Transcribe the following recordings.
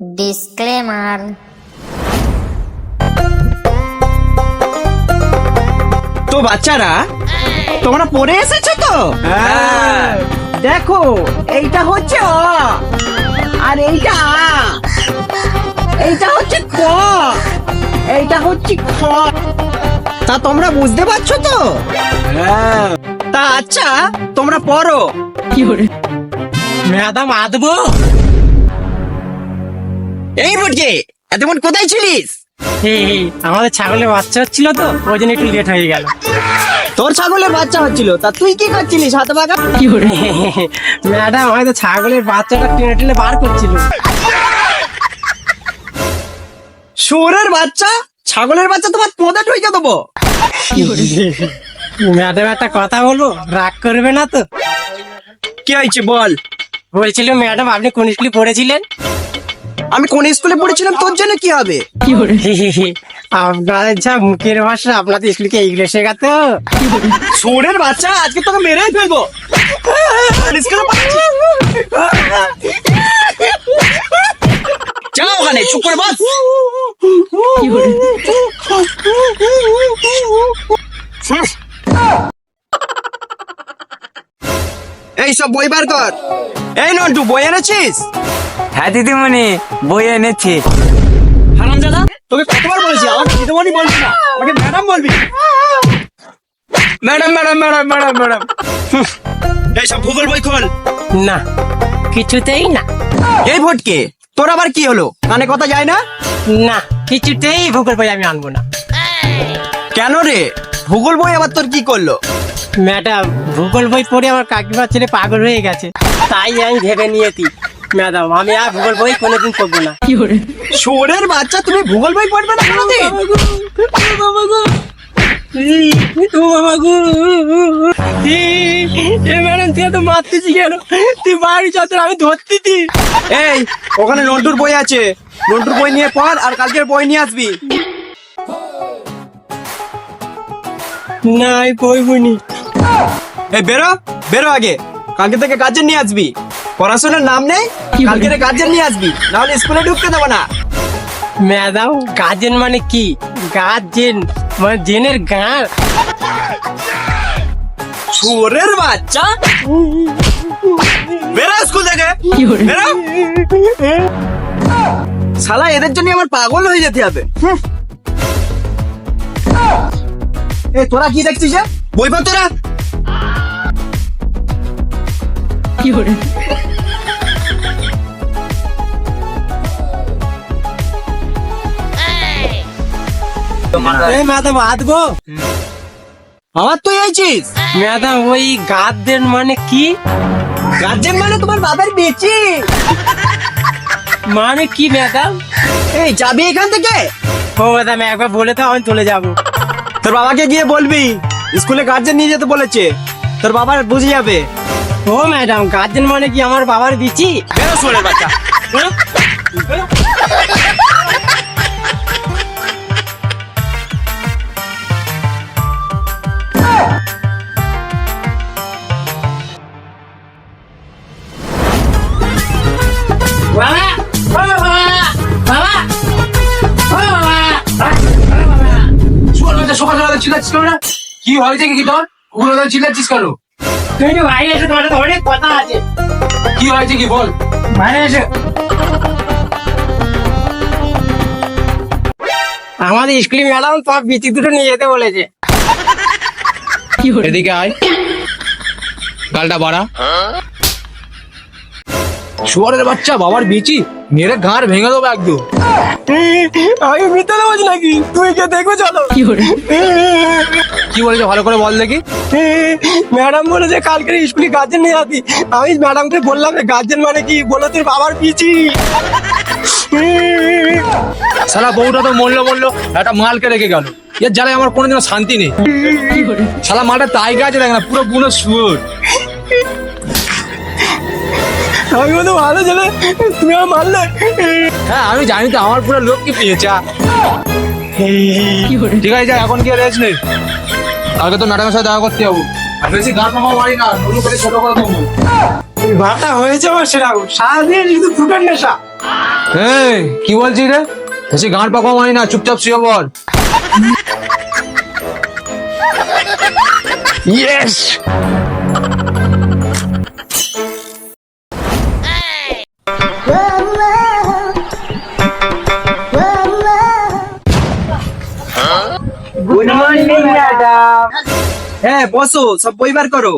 Disclaimer তো বাচ্চারা তোমরা পড়ে এসেছ তো? হ্যাঁ। দেখো এইটা হচ্ছে অ আর এইটা আ। এইটা হচ্ছে ক এইটা হচ্ছে খ। তা তোমরা বুঝতে পারছ তো? হ্যাঁ। তা আচ্ছা তোমরা পড়ো। ম্যাডাম আদবো। এই বুটকে এতক্ষণ কোথায় ছিলিস? আমাদের ছাগলের বাচ্চা হচ্ছিল তো ওই জন্য একটু লেট হয়ে গেল। তোর ছাগলের বাচ্চা হচ্ছিল তা তুই কি করছিলিস হাতে বাগা ম্যাডাম হয়তো ছাগলের বাচ্চাটা টেনে টেনে বার করছিল। শুয়োরের বাচ্চা? ছাগলের বাচ্চা তোমার পোঁদে ঢুকে দেবো? ম্যাডাম একটা কথা বলব রাগ করবে না তো? কি হয়েছে বল? বলছিল ম্যাডাম আপনি কোন স্কুলে পড়েছিলেন? আমি কোন স্কুলে পড়েছিলাম তোর জন্য কি হবে? আপনাদের যা মুখের ভাষা আপনাদের স্কুলকে এইগুলো শেখাতো শুয়োরের বাচ্চা আজকে তোকে মেরেই ফেলব। স্কুলে যা ওখানে চুপ করে বস। এই সব বই বার কর। এই নন্টু বই এনেছিস? হ্যাঁ দিদিমণি বই এনেছি। তোকে কতবার বলেছি আমাকে দিদিমণি বলবি না আমাকে ম্যাডাম বলবি। Madam madam madam madam madam. এই সব ভূগোল বই খোল। না কিছুতেই না। এই ভোটকে তোর আবার কি হলো? কানে কথা যায় না? না কিছুতেই ভূগোল বই আমি আনব না। কেন রে? ভূগোল বই আবার তোর কি করল? ম্যাডাম ভূগোল বই পড়ে আমার কাকিমার ছেলে পাগল হয়ে গেছে। তাই আমি ভেবে নিয়েছি। ম্যাডাম আমি আর ভূগোল বই কোনোদিন পড়ব না। শুয়োরের বাচ্চা তুমি ভূগোল বই পড়বে না? কোনোদিন ও বাবা গো এ ম্যাডাম তুই তো মারতেছি কেন তুই বাড়ি চল আমি ধরতেছি এই ওখানে নন্টুর বই আছে। নন্টুর বই নিয়ে পড় আর কালকের বই নিয়ে আসবি। না। পড়বনি এই বেরো বেরো আগে। কালকে থেকে গার্জেন নিয়ে আসবি। পড়াশোনার নাম নেই? কালকে গার্জেন নিয়ে আসবি নাহলে স্কুলে ঢুকতে দেবো না। ম্যাডাম গার্জেন মানে কি? গার্জেন মানে জেনের গাঁ শুয়োরের বাচ্চা? বেরো স্কুল থেকে। বেরো। শালা এদের জন্য আমার পাগল হয়ে যেতে হবে। হুঁ। এই তোরা কি দেখছিস এ? বই পড় তোরা? এই ম্যাডাম আদবো আমার তুই আইছিস ম্যাডাম ওই গার্জেন মানে কি গার্জেন মানে তোমার বাবার বেচি মানে কি ম্যাডাম এই যাবি এখান থেকে ও ম্যাডাম একবার বলে তো আমি চলে যাব তোর বাবাকে গিয়ে বলবি স্কুলে গার্জেন নিয়ে যেতে বলেছে তোর বাবা বুঝে যাবে ও ম্যাডাম গার্জেন মানে কি আমার বাবার বিচি বেরো বাচ্চা। বেরো। সকালবেলা চিল্লাচ্ছিস কেন না? কি হয়েছে কি তোর? ওগুলো চিল্লাচ্ছিস কেন? তুমি ভাই এসে তোমার সাথে অনেক কথা আছে। কি হয়েছে কি বল? ভাই এসে আমাদের স্কুলে ম্যাডাম সব বিচি দুটো নিয়ে যেতে বলেছে। এদিকে আয়। গালটা বাড়া। শুয়ারের বাচ্চা বাবার বিচি মেরে ঘাড় ভেঙে দেবো একদম আমি মিথ্যা বলছি নাকি? তুই কে দেখবে চলো। কি বলেছে ভালো করে বল দেখি। ম্যাডাম বলেছে কালকে স্কুলে গার্জেন নিয়ে আসি আমি ম্যাডামকে বললাম গার্জেন মানে কি? বলো তোর বাবার পিচি সালা বউটা তো মরলো মরলো একটা মালকে রেখে গেল। এর জ্বালায় আমার কোনোদিনও শান্তি নেই। সালা মালটা তাই গাছ দেখ না পুরো গুণের শুয়োর আমি বলতে ভালো ছেলে তুমি আমার মারলে হ্যাঁ আমি জানি তো আমার পুরো লোক কি পেয়েছে ঠিক আছে যা এখন কি রেস্ট নেই কালকে তো ম্যাডামের সাথে দেখা করতে যাব। বেশি মারি না করে ছোট করে দেবো ভাটা হয়েছে আমার সেরকম সারাদিন শুধু ফুটার নেশা। এই কি বলছিস রে? বেশি গাঁট পাকা মানি না চুপচাপ শুয়ে বল ইয়েস গুড মর্নিং ম্যাডাম। হ্যাঁ বসো সব বই বার করো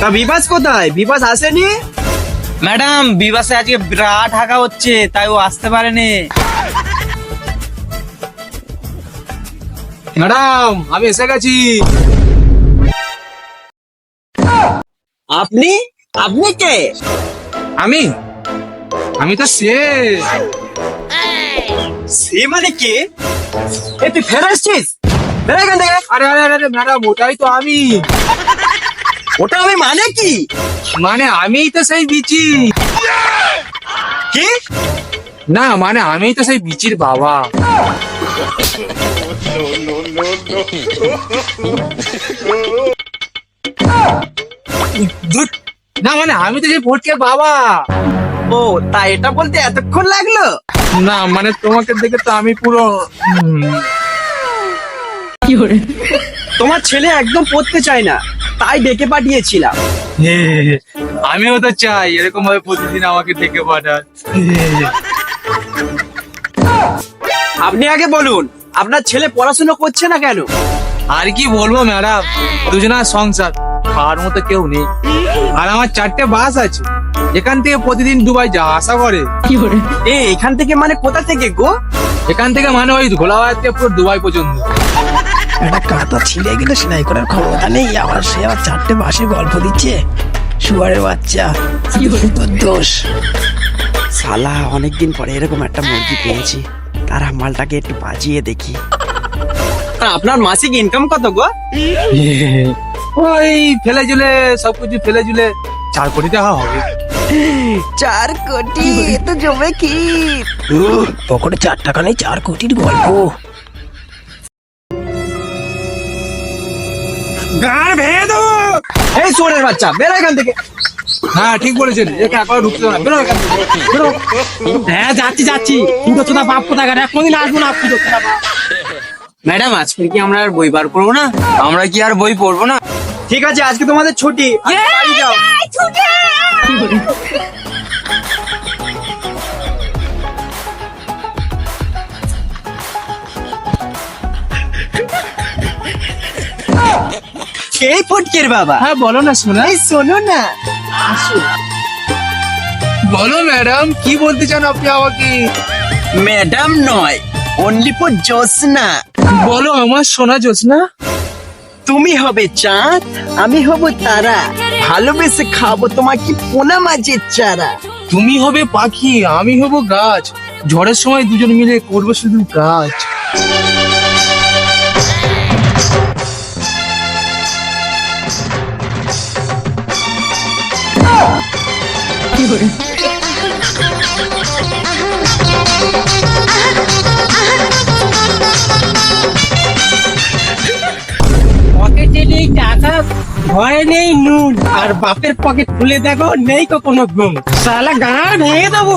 তা বিবাস কোথায়? বিবাস আসেনি? ম্যাডাম বিবাসে আজকে বিরাট হাঁকা হচ্ছে তাই ও আসতে পারেনি। ম্যাডাম আমি এসে গেছি। আপনি? আপনি কে? আমি? আমি তো সে সে মানে কে? এ তুই ফের আসছিস বেরো এখান থেকে? আরে আরে, আরে ম্যাডাম ওটাই তো আমি। ওটা আমি মানে কি? মানে আমিই তো সেই বিচি। কি? না মানে আমিই তো সেই বিচির বাবা। না মানে আমি তো সেই ভোটকে বাবা। ও তা এটা বলতে এতক্ষণ লাগল? না মানে তোমাকে দেখে তো আমি পুরো উম, তোমার ছেলে একদম পড়তে চায় না তাই ডেকে পাঠিয়েছিলাম। আমিও তো চাই এরকম ভাবে প্রতিদিন আমাকে ডেকে পাঠান আপনি আগে বলুন আপনার ছেলে পড়াশোনা করছে না কেন? আর কি বলব ম্যাডাম দুজনার সংসার খাওয়ার মতো কেউ নেই। আর আমার চারটে বাস আছে। এখান থেকে প্রতিদিন দুবাই যা আসা করে। কি করে? এ এখান থেকে মানে কোথা থেকে গো? এখান থেকে মানে ওই ঘোলাবাড়ি থেকে পুরো দুবাই পর্যন্ত। একটা কাঁথা ছিঁড়ে গেলে সেলাই করার ক্ষমতা নেই। আবার সে আবার চারটে বাসে গল্প দিচ্ছে। শুয়ারের বাচ্চা তোর দোষ। শালা অনেকদিন পরে এরকম একটা মুরগি পেয়েছি। তারা মালটাকে একটু বাজিয়ে দেখি। আর আপনার মাসিক ইনকাম কত গো? ওই ফেলে জুলে সবকিছু ফেলে জুলে চার কোটি টাকা হবে। চার কোটি এ তো জমে কি পকেটে চার টাকা নেই চার কোটির গল্প। ভেঙে দেবো। এই সোরের বাচ্চা বেরো এখান থেকে। হ্যাঁ ঠিক বলেছেন। একে একবার ঢুকতে না। বেরো এখান থেকে, বেরো। হ্যাঁ যাচ্ছি যাচ্ছি। কিন্তু তোরা বাপ কোথায় গেলে কোনদিন আসব না পুজো ম্যাডাম আজকে কি আমরা আর বই বার করব না? আমরা কি আর বই পড়ব না? ঠিক আছে আজকে তোমাদের ছুটি। আজকে এই ফটকের বাবা? হ্যাঁ বলো না শোনা এই শোনো না। বলো ম্যাডাম কি বলতে চান আপনি আমাকে? ম্যাডাম নয় অনলি ফর জোসনা বলো আমার সোনা জোসনা তুমি হবে চাঁদ আমি হব তারা। ভালোবেসে খাব তোমাকে পোনা মাছের চারা। তুমি হবে পাখি আমি হব গাছ। ঝড়ের সময় দুজন মিলে করব শুধু কাজ পকেটে ঘরে নেই নুন। আর বাপের পকেট খুলে দেখো, নেই তো কোনো গুণ সালা গাঁড় ভেঙে দেবো।